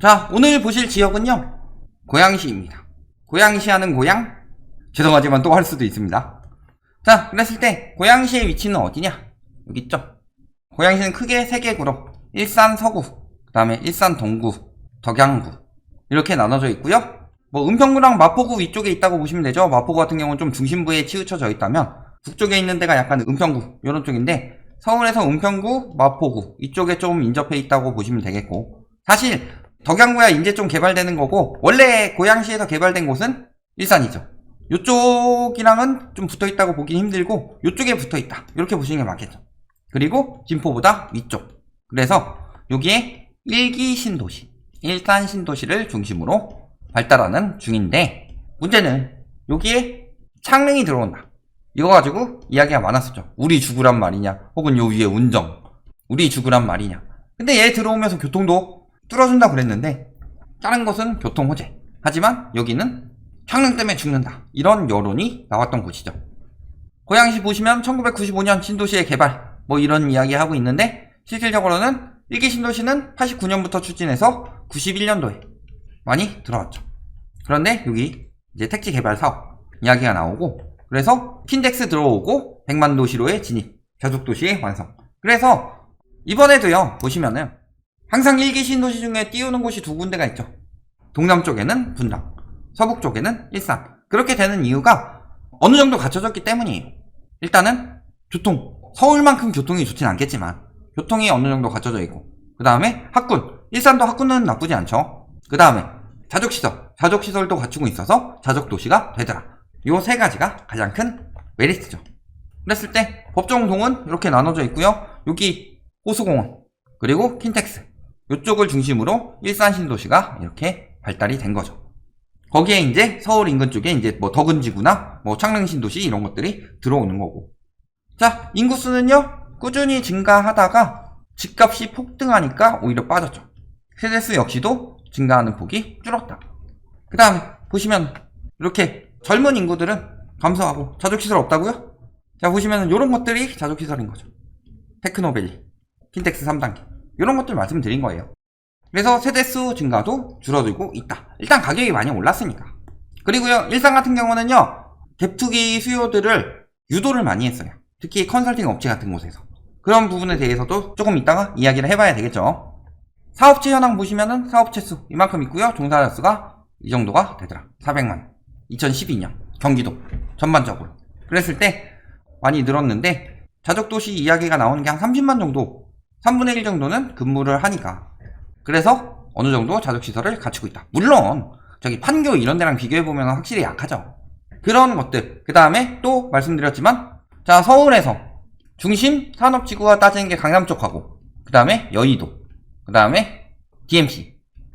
자, 오늘 보실 지역은요. 고양시입니다. 고양시 하는 고양? 죄송하지만 또 할 수도 있습니다. 자, 그랬을 때 고양시의 위치는 어디냐? 여기 있죠. 고양시는 크게 세개 구로 일산 서구, 그 다음에 일산 동구, 덕양구 이렇게 나눠져 있고요. 뭐 은평구랑 마포구 위쪽에 있다고 보시면 되죠. 마포구 같은 경우는 좀 중심부에 치우쳐져 있다면 북쪽에 있는 데가 약간 은평구 이런 쪽인데 서울에서 은평구, 마포구 이쪽에 좀 인접해 있다고 보시면 되겠고 사실 덕양구야 이제 좀 개발되는 거고 원래 고양시에서 개발된 곳은 일산이죠. 이쪽이랑은 좀 붙어 있다고 보긴 힘들고 이쪽에 붙어 있다 이렇게 보시는 게 맞겠죠. 그리고 진포보다 위쪽. 그래서 여기에 일기 신도시, 일산 신도시를 중심으로 발달하는 중인데 문제는 여기에 창릉이 들어온다. 이거 가지고 이야기가 많았었죠. 우리 죽으란 말이냐, 혹은 요 위에 운정, 우리 죽으란 말이냐. 근데 얘 들어오면서 교통도 뚫어준다 그랬는데 다른 것은 교통 호재. 하지만 여기는 창릉 때문에 죽는다. 이런 여론이 나왔던 곳이죠. 고양시 보시면 1995년 신도시의 개발 뭐 이런 이야기 하고 있는데 실질적으로는 1기 신도시는 89년부터 추진해서 91년도에 많이 들어왔죠. 그런데 여기 이제 택지 개발 사업 이야기가 나오고 그래서 킨덱스 들어오고 100만 도시로의 진입, 저속 도시의 완성. 그래서 이번에도요 보시면은 항상 1기 신도시 중에 띄우는 곳이 두 군데가 있죠. 동남 쪽에는 분당, 서북 쪽에는 일산. 그렇게 되는 이유가 어느 정도 갖춰졌기 때문이에요. 일단은 교통. 서울만큼 교통이 좋진 않겠지만 교통이 어느 정도 갖춰져 있고 그 다음에 학군. 일산도 학군은 나쁘지 않죠. 그 다음에 자족시설. 자족시설도 갖추고 있어서 자족도시가 되더라. 요 세 가지가 가장 큰 메리트죠. 그랬을 때 법정동은 이렇게 나눠져 있고요. 여기 호수공원 그리고 킨텍스 이쪽을 중심으로 일산 신도시가 이렇게 발달이 된 거죠. 거기에 이제 서울 인근 쪽에 이제 뭐 덕은지구나 뭐 창릉 신도시 이런 것들이 들어오는 거고. 자, 인구수는요, 꾸준히 증가하다가 집값이 폭등하니까 오히려 빠졌죠. 세대수 역시도 증가하는 폭이 줄었다. 그 다음에 보시면 이렇게 젊은 인구들은 감소하고 자족시설 없다고요? 자, 보시면 이런 것들이 자족시설인 거죠. 테크노밸리, 킨텍스 3단계. 이런 것들 말씀드린 거예요. 그래서 세대수 증가도 줄어들고 있다. 일단 가격이 많이 올랐으니까. 그리고요, 일산 같은 경우는요, 갭투기 수요들을 유도를 많이 했어요. 특히 컨설팅 업체 같은 곳에서. 그런 부분에 대해서도 조금 이따가 이야기를 해봐야 되겠죠. 사업체 현황 보시면은 사업체 수 이만큼 있고요. 종사자 수가 이 정도가 되더라. 400만. 2012년 경기도 전반적으로. 그랬을 때 많이 늘었는데 자족도시 이야기가 나오는 게 한 30만 정도 3분의 1 정도는 근무를 하니까 그래서 어느 정도 자족시설을 갖추고 있다. 물론 저기 판교 이런 데랑 비교해보면 확실히 약하죠. 그런 것들 그 다음에 또 말씀드렸지만 자 서울에서 중심 산업지구가 따지는 게 강남 쪽하고 그 다음에 여의도 그 다음에 DMC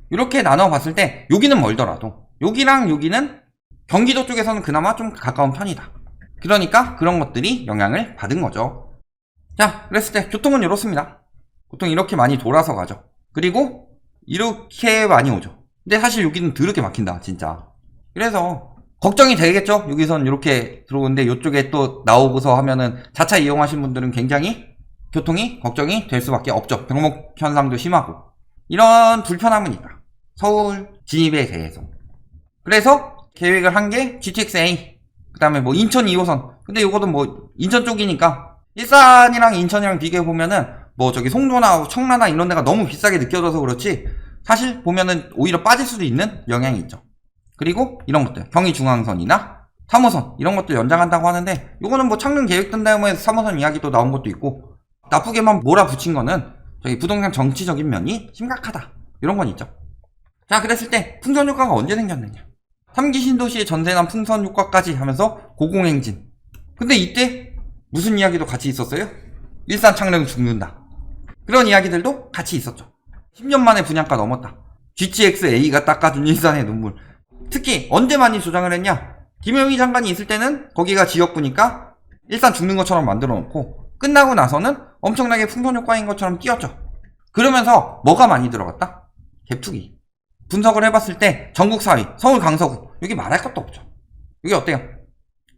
이렇게 나눠봤을 때 여기는 멀더라도 여기랑 여기는 경기도 쪽에서는 그나마 좀 가까운 편이다. 그러니까 그런 것들이 영향을 받은 거죠. 자, 그랬을 때 교통은 이렇습니다. 보통 이렇게 많이 돌아서 가죠. 그리고 이렇게 많이 오죠. 근데 사실 여기는 더럽게 막힌다, 진짜. 그래서 걱정이 되겠죠? 여기선 이렇게 들어오는데 이쪽에 또 나오고서 하면은 자차 이용하신 분들은 굉장히 교통이 걱정이 될 수밖에 없죠. 병목 현상도 심하고. 이런 불편함은 있다. 서울 진입에 대해서. 그래서 계획을 한 게 GTX-A. 그 다음에 뭐 인천 2호선. 근데 이거도 뭐 인천 쪽이니까 일산이랑 인천이랑 비교해 보면은 뭐 저기 송도나 청라나 이런 데가 너무 비싸게 느껴져서 그렇지 사실 보면은 오히려 빠질 수도 있는 영향이 있죠. 그리고 이런 것들 경의 중앙선이나 3호선 이런 것들 연장한다고 하는데 이거는 뭐 창릉 계획된 다음에 3호선 이야기도 나온 것도 있고 나쁘게만 몰아붙인 거는 저기 부동산 정치적인 면이 심각하다 이런 건 있죠. 자 그랬을 때 풍선 효과가 언제 생겼느냐 3기 신도시의 전세난 풍선 효과까지 하면서 고공행진. 근데 이때 무슨 이야기도 같이 있었어요? 일산 창릉 죽는다. 그런 이야기들도 같이 있었죠. 10년 만에 분양가 넘었다. GTX-A가 닦아준 일산의 눈물. 특히 언제 많이 조장을 했냐? 김영희 장관이 있을 때는 거기가 지역구니까 일산 죽는 것처럼 만들어 놓고 끝나고 나서는 엄청나게 풍선 효과인 것처럼 띄었죠. 그러면서 뭐가 많이 들어갔다? 갭투기 분석을 해봤을 때 전국 4위 서울 강서구 여기 말할 것도 없죠 여기 어때요?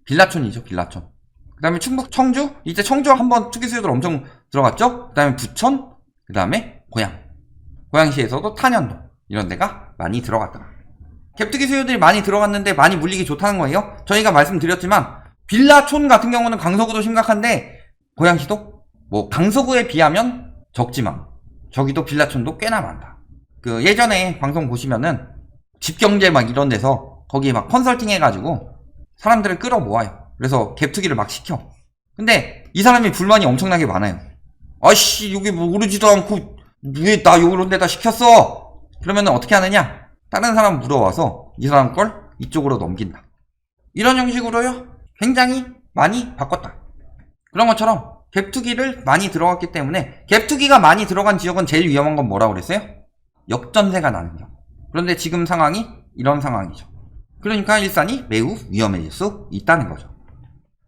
빌라촌이죠 빌라촌 그 다음에 충북 청주 이제 청주 한번 투기 수요들 엄청 들어갔죠? 그 다음에 부천, 그 다음에 고양. 고양시에서도 탄현도 이런 데가 많이 들어갔더라. 갭투기 수요들이 많이 들어갔는데 많이 물리기 좋다는 거예요. 저희가 말씀드렸지만 빌라촌 같은 경우는 강서구도 심각한데 고양시도 뭐 강서구에 비하면 적지만 저기도 빌라촌도 꽤나 많다. 그 예전에 방송 보시면은 집경제 막 이런 데서 거기 막 컨설팅 해가지고 사람들을 끌어 모아요. 그래서 갭투기를 막 시켜. 근데 이 사람이 불만이 엄청나게 많아요. 아씨 여기 뭐 오르지도 않고 왜나 요런 데다 시켰어? 그러면은 어떻게 하느냐? 다른 사람 물어와서 이 사람 걸 이쪽으로 넘긴다. 이런 형식으로요. 굉장히 많이 바꿨다. 그런 것처럼 갭투기를 많이 들어갔기 때문에 갭투기가 많이 들어간 지역은 제일 위험한 건 뭐라고 그랬어요? 역전세가 나는 경우. 그런데 지금 상황이 이런 상황이죠. 그러니까 일산이 매우 위험해질 수 있다는 거죠.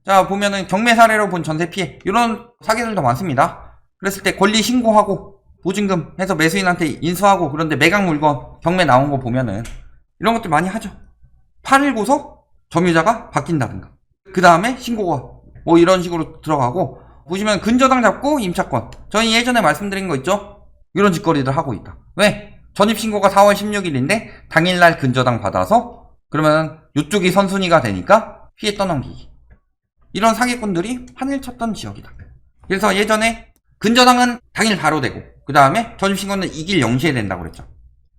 자 보면은 경매 사례로 본 전세 피해 이런 사기들도 많습니다. 그랬을 때 권리 신고하고 보증금 해서 매수인한테 인수하고 그런데 매각 물건 경매 나온 거 보면은 이런 것들 많이 하죠. 팔고서 점유자가 바뀐다든가 그 다음에 신고가 뭐 이런 식으로 들어가고 보시면 근저당 잡고 임차권 저희 예전에 말씀드린 거 있죠? 이런 짓거리들 하고 있다. 왜? 전입신고가 4월 16일인데 당일날 근저당 받아서 그러면 이쪽이 선순위가 되니까 피해 떠넘기기 이런 사기꾼들이 판을 쳤던 지역이다. 그래서 예전에 근저당은 당일 바로 되고 그 다음에 전입신고는 이길 0시에 된다고 그랬죠.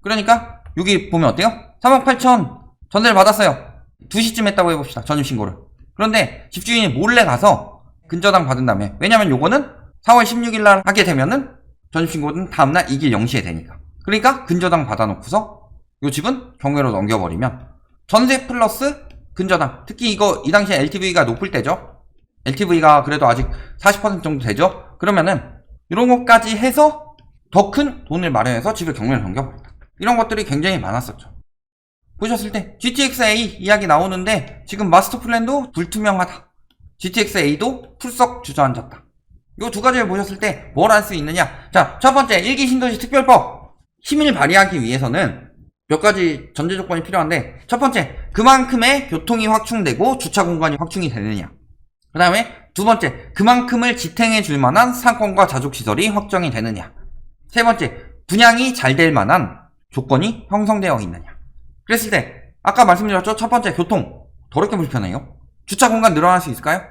그러니까 여기 보면 어때요? 3억 8천 전세를 받았어요. 2시쯤 했다고 해봅시다. 전입신고를. 그런데 집주인이 몰래 가서 근저당 받은 다음에 왜냐면 요거는 4월 16일 날 하게 되면은 전입신고는 다음날 이길 0시에 되니까. 그러니까 근저당 받아놓고서 요 집은 경매로 넘겨버리면 전세 플러스 근저당 특히 이거 이 당시에 LTV가 높을 때죠. LTV가 그래도 아직 40% 정도 되죠. 그러면은 이런 것까지 해서 더 큰 돈을 마련해서 집을 경매를 넘겨버린다. 이런 것들이 굉장히 많았었죠. 보셨을 때 GTX-A 이야기 나오는데 지금 마스터 플랜도 불투명하다. GTX-A도 풀썩 주저앉았다. 이 두 가지를 보셨을 때 뭘 할 수 있느냐? 자, 첫 번째 일기 신도시 특별법 힘을 발휘하기 위해서는 몇 가지 전제 조건이 필요한데 첫 번째 그만큼의 교통이 확충되고 주차 공간이 확충이 되느냐. 그 다음에 두 번째 그만큼을 지탱해 줄 만한 상권과 자족 시설이 확정이 되느냐. 세 번째 분양이 잘 될 만한 조건이 형성되어 있느냐. 그랬을 때 아까 말씀드렸죠 첫 번째 교통 더럽게 불편해요. 주차 공간 늘어날 수 있을까요?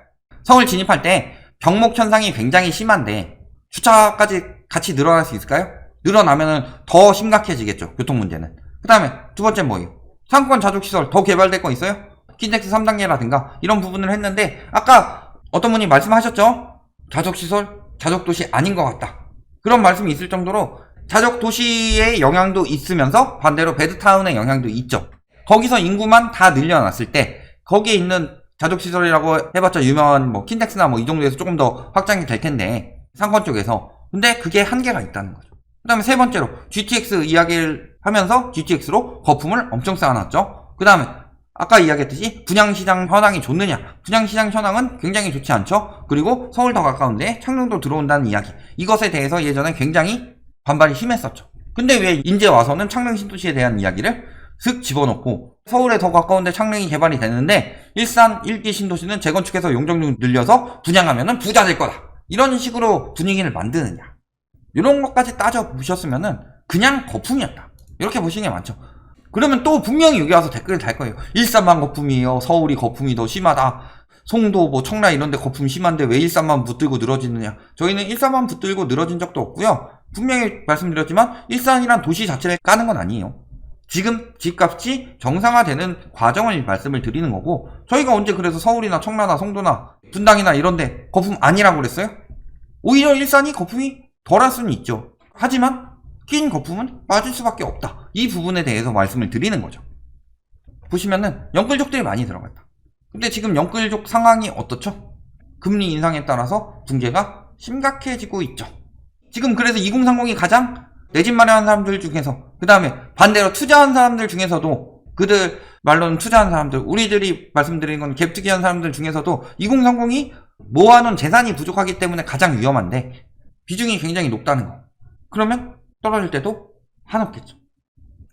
서울 진입할 때 병목 현상이 굉장히 심한데 주차까지 같이 늘어날 수 있을까요? 늘어나면은 더 심각해지겠죠 교통 문제는. 그 다음에 두 번째 뭐예요? 상권 자족 시설 더 개발될 거 있어요? 킨텍스 3단계라든가 이런 부분을 했는데 아까 어떤 분이 말씀하셨죠? 자족 시설 자족 도시 아닌 것 같다. 그런 말씀이 있을 정도로 자족 도시의 영향도 있으면서 반대로 베드타운의 영향도 있죠. 거기서 인구만 다 늘려놨을 때 거기에 있는 자족 시설이라고 해봤자 유명한 뭐 킨텍스나 뭐 이 정도에서 조금 더 확장이 될 텐데 상권 쪽에서 근데 그게 한계가 있다는 거죠. 그 다음에 세 번째로 GTX 이야기를 하면서 GTX로 거품을 엄청 쌓아놨죠. 그 다음에 아까 이야기했듯이 분양시장 현황이 좋느냐? 분양시장 현황은 굉장히 좋지 않죠. 그리고 서울 더 가까운데 창릉도 들어온다는 이야기. 이것에 대해서 예전에 굉장히 반발이 심했었죠. 근데 왜 이제 와서는 창릉 신도시에 대한 이야기를 슥 집어넣고 서울에 더 가까운데 창릉이 개발이 되는데 일산 1기 신도시는 재건축해서 용적률 늘려서 분양하면 부자 될 거다. 이런 식으로 분위기를 만드느냐 이런 것까지 따져 보셨으면은 그냥 거품이었다 이렇게 보시는 게 많죠 그러면 또 분명히 여기 와서 댓글을 달 거예요. 일산만 거품이에요. 서울이 거품이 더 심하다. 송도 뭐 청라 이런 데 거품 심한데 왜 일산만 붙들고 늘어지느냐. 저희는 일산만 붙들고 늘어진 적도 없고요. 분명히 말씀드렸지만 일산이란 도시 자체를 까는 건 아니에요. 지금 집값이 정상화되는 과정을 말씀을 드리는 거고 저희가 언제 그래서 서울이나 청라나 송도나 분당이나 이런 데 거품 아니라고 그랬어요? 오히려 일산이 거품이 덜할 수는 있죠. 하지만 낀 거품은 빠질 수밖에 없다. 이 부분에 대해서 말씀을 드리는 거죠. 보시면은 영끌족들이 많이 들어갔다. 근데 지금 영끌족 상황이 어떻죠? 금리 인상에 따라서 붕괴가 심각해지고 있죠. 지금 그래서 2030이 가장 내 집 마련한 사람들 중에서 그 다음에 반대로 투자한 사람들 중에서도 그들 말로는 투자한 사람들 우리들이 말씀드리는 건 갭투기한 사람들 중에서도 2030이 모아놓은 재산이 부족하기 때문에 가장 위험한데 비중이 굉장히 높다는 거. 그러면 떨어질 때도 한없겠죠.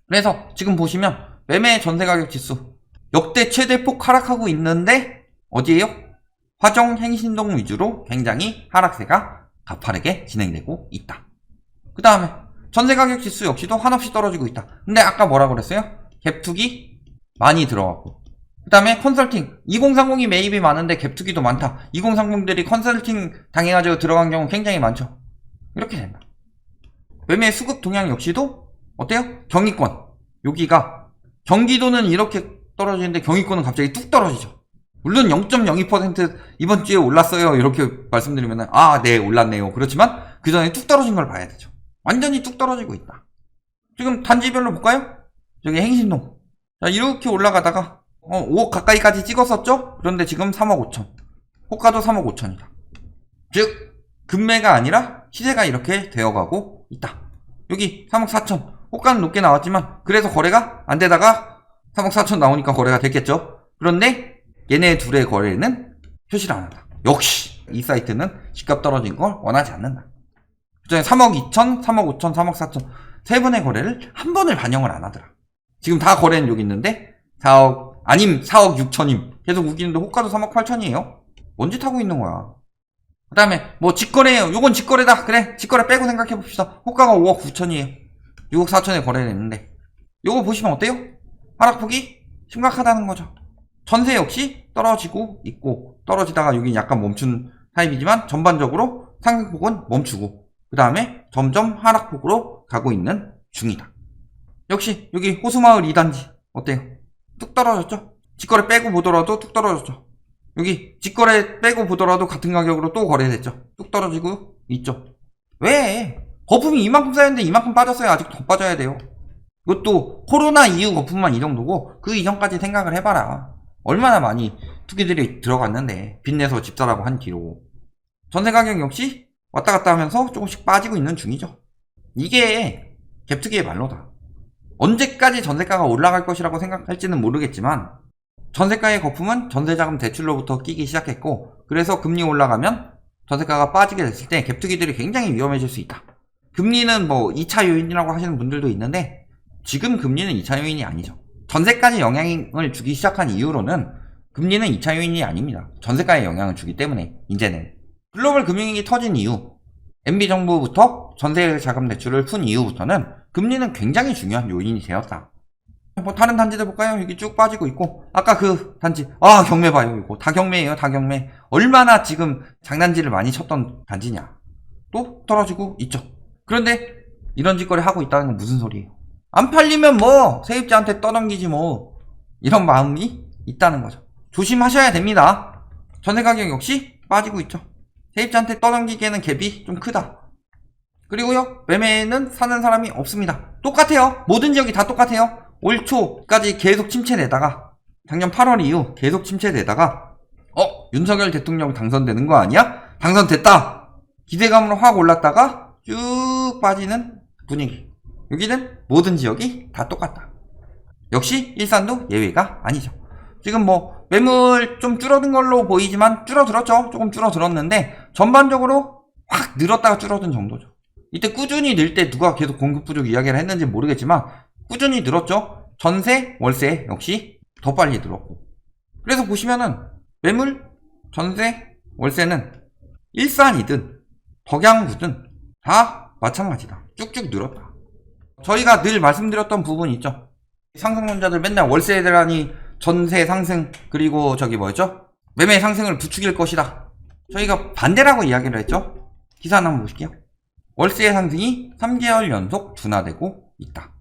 그래서 지금 보시면 매매 전세 가격 지수 역대 최대폭 하락하고 있는데 어디에요? 화정 행신동 위주로 굉장히 하락세가 가파르게 진행되고 있다. 그 다음에 전세 가격 지수 역시도 한없이 떨어지고 있다. 근데 아까 뭐라 그랬어요? 갭투기 많이 들어갔고. 그 다음에 컨설팅. 2030이 매입이 많은데 갭투기도 많다. 2030들이 컨설팅 당해가지고 들어간 경우 굉장히 많죠. 이렇게 된다. 매매 수급 동향 역시도 어때요? 경기권. 여기가 경기도는 이렇게 떨어지는데 경기권은 갑자기 뚝 떨어지죠. 물론 0.02% 이번 주에 올랐어요. 이렇게 말씀드리면 아, 네, 올랐네요. 그렇지만 그 전에 뚝 떨어진 걸 봐야 되죠. 완전히 뚝 떨어지고 있다. 지금 단지별로 볼까요? 저기 행신동. 자, 이렇게 올라가다가 어, 5억 가까이까지 찍었었죠? 그런데 지금 3억 5천. 호가도 3억 5천이다. 즉, 금매가 아니라 시세가 이렇게 되어가고 있다. 여기 3억 4천. 호가는 높게 나왔지만 그래서 거래가 안 되다가 3억 4천 나오니까 거래가 됐겠죠. 그런데 얘네 둘의 거래는 표시를 안 한다. 역시 이 사이트는 집값 떨어진 걸 원하지 않는다. 그전에 3억 2천, 3억 5천, 3억 4천 세 번의 거래를 한 번을 반영을 안 하더라. 지금 다 거래는 여기 있는데 4억 아님 4억 6천임 계속 우기는데 호가도 3억 8천이에요. 뭔짓 하고 있는 거야. 그 다음에 뭐 직거래예요. 요건 직거래다. 그래 직거래 빼고 생각해 봅시다. 호가가 5억 9천이에요. 6억 4천에 거래됐는데 요거 보시면 어때요? 하락폭이 심각하다는 거죠. 전세 역시 떨어지고 있고 떨어지다가 여기 약간 멈춘 타입이지만 전반적으로 상승폭은 멈추고 그 다음에 점점 하락폭으로 가고 있는 중이다. 역시 여기 호수마을 2단지 어때요? 뚝 떨어졌죠? 직거래 빼고 보더라도 뚝 떨어졌죠? 여기 직거래 빼고 보더라도 같은 가격으로 또 거래됐죠? 뚝 떨어지고 있죠? 왜? 거품이 이만큼 쌓였는데 이만큼 빠졌어요. 아직 더 빠져야 돼요. 이것도 코로나 이후 거품만 이 정도고 그 이전까지 생각을 해봐라. 얼마나 많이 투기들이 들어갔는데 빚내서 집 사라고 한 뒤로 전세 가격 역시 왔다 갔다 하면서 조금씩 빠지고 있는 중이죠. 이게 갭투기의 말로다. 언제까지 전세가가 올라갈 것이라고 생각할지는 모르겠지만 전세가의 거품은 전세자금 대출로부터 끼기 시작했고 그래서 금리 올라가면 전세가가 빠지게 됐을 때 갭투기들이 굉장히 위험해질 수 있다. 금리는 뭐 2차 요인이라고 하시는 분들도 있는데 지금 금리는 2차 요인이 아니죠. 전세까지 영향을 주기 시작한 이후로는 금리는 2차 요인이 아닙니다. 전세가에 영향을 주기 때문에 이제는 글로벌 금융위기 터진 이후 MB 정부부터 전세 자금 대출을 푼 이후부터는 금리는 굉장히 중요한 요인이 되었다. 뭐 다른 단지들 볼까요? 여기 쭉 빠지고 있고 아까 그 단지 아 경매 봐요 이거 다 경매예요 다 경매 얼마나 지금 장난질을 많이 쳤던 단지냐 또 떨어지고 있죠. 그런데 이런 짓거리 하고 있다는 건 무슨 소리예요? 안 팔리면 뭐 세입자한테 떠넘기지 뭐 이런 마음이 있다는 거죠. 조심하셔야 됩니다. 전세 가격 역시 빠지고 있죠. 세입자한테 떠넘기기에는 갭이 좀 크다. 그리고요 매매는 사는 사람이 없습니다. 똑같아요. 모든 지역이 다 똑같아요. 올 초까지 계속 침체되다가 작년 8월 이후 계속 침체되다가 어 윤석열 대통령 당선되는 거 아니야? 당선됐다. 기대감으로 확 올랐다가 쭉 빠지는 분위기. 여기는 모든 지역이 다 똑같다. 역시 일산도 예외가 아니죠. 지금 뭐 매물 좀 줄어든 걸로 보이지만 줄어들었죠. 조금 줄어들었는데 전반적으로 확 늘었다가 줄어든 정도죠. 이때 꾸준히 늘 때 누가 계속 공급 부족 이야기를 했는지 모르겠지만 꾸준히 늘었죠. 전세, 월세 역시 더 빨리 늘었고. 그래서 보시면은 매물, 전세, 월세는 일산이든 덕양구든 다 마찬가지다. 쭉쭉 늘었다. 저희가 늘 말씀드렸던 부분 있죠. 상승론자들 맨날 월세 대란이 전세 상승 그리고 저기 뭐였죠? 매매 상승을 부추길 것이다. 저희가 반대라고 이야기를 했죠. 기사 한번 보실게요. 월세 상승이 3개월 연속 둔화되고 있다.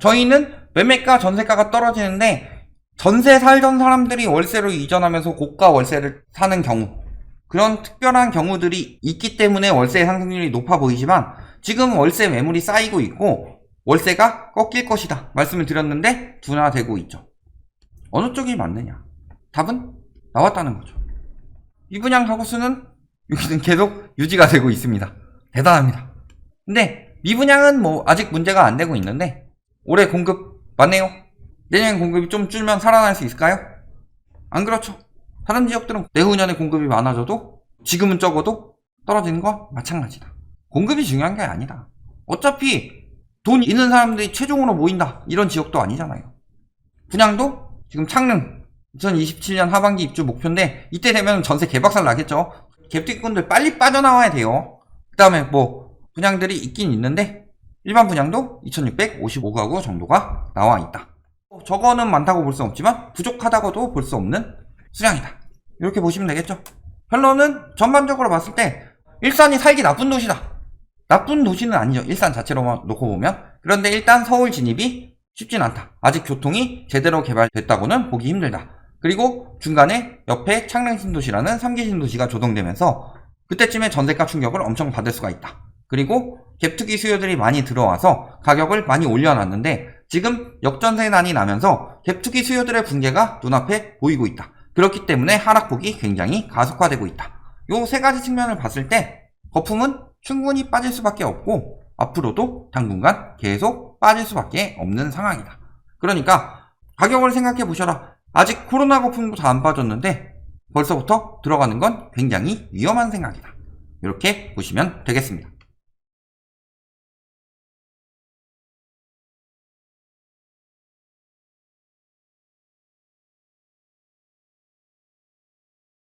저희는 매매가 전세가가 떨어지는데 전세 살던 사람들이 월세로 이전하면서 고가 월세를 사는 경우 그런 특별한 경우들이 있기 때문에 월세 상승률이 높아 보이지만 지금 월세 매물이 쌓이고 있고 월세가 꺾일 것이다 말씀을 드렸는데 둔화되고 있죠. 어느 쪽이 맞느냐? 답은 나왔다는 거죠. 미분양 가구수는 여기는 계속 유지가 되고 있습니다. 대단합니다. 근데 미분양은 뭐 아직 문제가 안 되고 있는데 올해 공급 맞네요. 내년 공급이 좀 줄면 살아날 수 있을까요? 안 그렇죠. 다른 지역들은 내후년에 공급이 많아져도 지금은 적어도 떨어지는 건 마찬가지다. 공급이 중요한 게 아니다. 어차피 돈 있는 사람들이 최종으로 모인다. 이런 지역도 아니잖아요. 분양도 지금 창릉 2027년 하반기 입주 목표인데 이때 되면 전세 개박살 나겠죠. 갭투기꾼들 빨리 빠져나와야 돼요. 다음에 뭐 분양들이 있긴 있는데 일반 분양도 2655가구 정도가 나와 있다. 뭐 저거는 많다고 볼 수 없지만 부족하다고도 볼 수 없는 수량이다. 이렇게 보시면 되겠죠. 결론은 전반적으로 봤을 때 일산이 살기 나쁜 도시다. 나쁜 도시는 아니죠. 일산 자체로만 놓고 보면. 그런데 일단 서울 진입이 쉽진 않다. 아직 교통이 제대로 개발됐다고는 보기 힘들다. 그리고 중간에 옆에 창릉 신도시라는 3기 신도시가 조성되면서 그때쯤에 전세가 충격을 엄청 받을 수가 있다. 그리고 갭투기 수요들이 많이 들어와서 가격을 많이 올려놨는데 지금 역전세난이 나면서 갭투기 수요들의 붕괴가 눈앞에 보이고 있다. 그렇기 때문에 하락폭이 굉장히 가속화되고 있다. 요 세 가지 측면을 봤을 때 거품은 충분히 빠질 수밖에 없고 앞으로도 당분간 계속 빠질 수밖에 없는 상황이다. 그러니까 가격을 생각해 보셔라. 아직 코로나 거품도 다 안 빠졌는데 벌써부터 들어가는 건 굉장히 위험한 생각이다. 이렇게 보시면 되겠습니다.